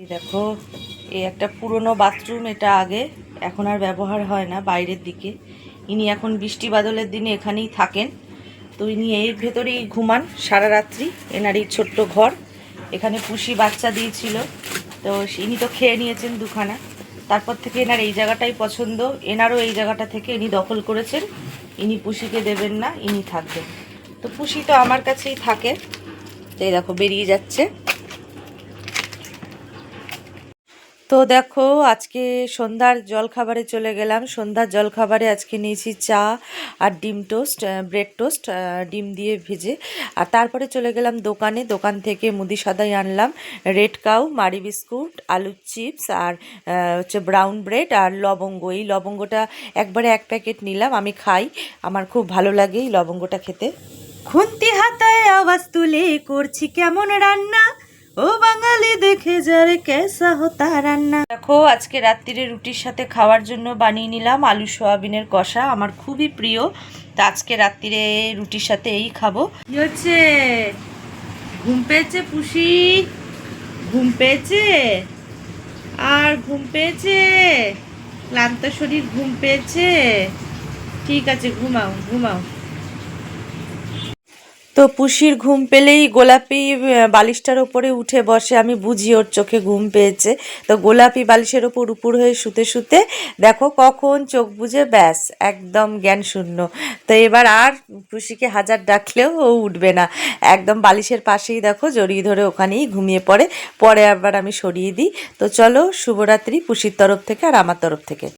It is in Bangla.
দেখো, এই একটা পুরনো বাথরুম, এটা আগে, এখন আর ব্যবহার হয় না বাইরের দিকে। ইনি এখন বৃষ্টি বাদলের দিনে এখানেই থাকেন। তো ইনি এর ভেতরেই ঘুমান সারা রাত্রি, এনার এই ছোট্ট ঘর। এখানে পুষি বাচ্চা দিয়েছিল। তো ইনি তো খেয়ে নিয়েছেন দুখানা। তারপর থেকে এনার এই জায়গাটাই পছন্দ। এনারও এই জায়গাটা থেকে ইনি দখল করেছেন। ইনি পুষিকে দেবেন না, ইনি থাকবেন। তো পুষি তো আমার কাছেই থাকে। তো এই দেখো, বেরিয়ে যাচ্ছে। তো দেখো, আজকে সন্ধ্যার জলখাবারে চলে গেলাম। সন্ধ্যার জলখাবারে আজকে নিয়েছি চা আর ডিম টোস্ট ব্রেড টোস্ট ডিম দিয়ে ভেজে। আর তারপরে চলে গেলাম দোকানে। দোকান থেকে মুদি সাদাই আনলাম। রেড কাউ মারি বিস্কুট, আলুর চিপস আর হচ্ছে ব্রাউন ব্রেড আর লবঙ্গ। এই লবঙ্গটা একবারে এক প্যাকেট নিলাম। আমি খাই। আমার খুব ভালো লাগে এই লবঙ্গটা খেতে। খুন্তি হাতায় আওয়াজ তুলে, করছি কেমন রান্না? ও বাঙালি দেখে যারে কেসা হতা রান্না। দেখো, আজকে রাত্রিরে রুটির সাথে খাওয়ার জন্য বানিয়ে নিলাম আলু সোয়াবিনের কষা, আমার খুবই প্রিয়। তা আজকে রাত্রিরে রুটির সাথে এই খাব। কি হচ্ছে? ঘুম পেয়েছে পুষি? ঘুম পেয়েছে? আর ঘুম পেয়েছে? ক্লান্ত শরীর, ঘুম পেয়েছে? ঠিক আছে, ঘুমাও ঘুমাও। তো পুষির ঘুম পেলেই গোলাপি বালিশটার ওপরে উঠে বসে। আমি বুঝি ওর চোখে ঘুম পেয়েছে। তো গোলাপি বালিশের ওপর উপর হয়ে শুতে শুতে দেখো কখন চোখ বুঝে ব্যাস, একদম জ্ঞান শূন্য তো এবার আর পুষিকে হাজার ডাকলেও ও উঠবে না। একদম বালিশের পাশেই দেখো জড়িয়ে ধরে ওখানেই ঘুমিয়ে পড়ে। পরে আবার আমি সরিয়ে দিই। তো চলো, শুভরাত্রি পুষির তরফ থেকে আর আমার তরফ থেকে।